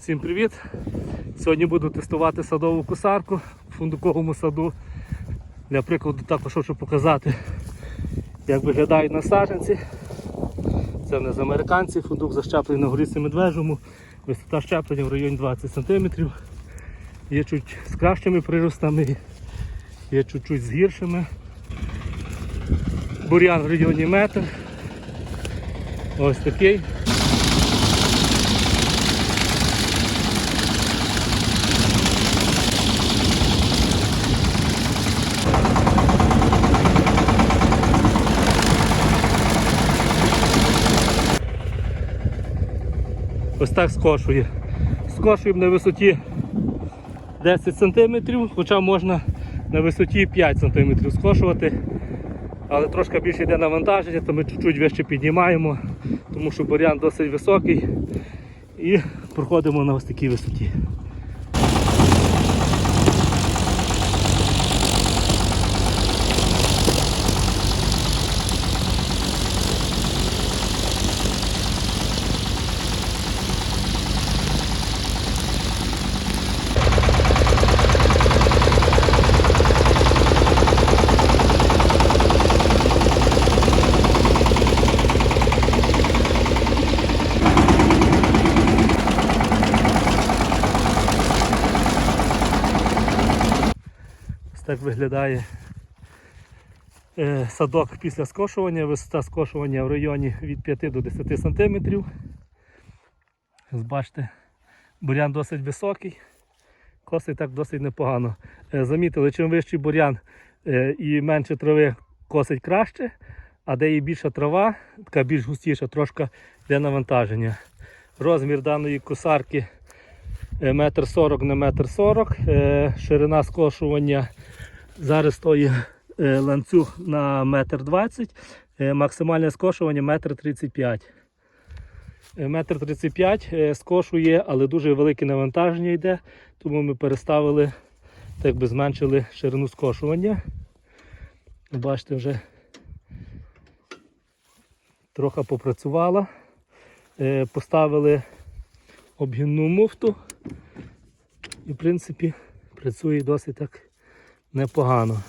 Всім привіт! Сьогодні буду тестувати садову косарку в фундуковому саду. Для прикладу також хочу показати, як виглядають насадженці. Це в нас американці, фундук защеплений на горісці медвежому, висота щеплення в районі 20 см. Є чуть з кращими приростами, є чуть-чуть з гіршими. Бур'ян в районі метр. Ось такий. Ось так скошує. Скошуємо на висоті 10 см, хоча можна на висоті 5 см скошувати. Але трошки більше йде навантаження, то ми чуть-чуть вище піднімаємо, тому що бурян досить високий і проходимо на ось такій висоті. Так виглядає е, садок після скошування. Висота скошування в районі від 5 до 10 см. Бачите, бурян досить високий, косить так досить непогано. Е, Замітили, чим вищий бурян е, і менше трави косить краще, а де є більша трава, така більш густіша, трошки йде навантаження. Розмір даної косарки метр сорок на метр сорок. Ширина скошування зараз стоїть е, ланцюг на метр двадцять, е, максимальне скошування метр тридцять п'ять. Е, Метр тридцять п'ять е, скошує, але дуже велике навантаження йде, тому ми переставили, так би зменшили ширину скошування. Бачите, вже трохи попрацювала. Поставили обгінну муфту. І в принципі працює досить так непогано.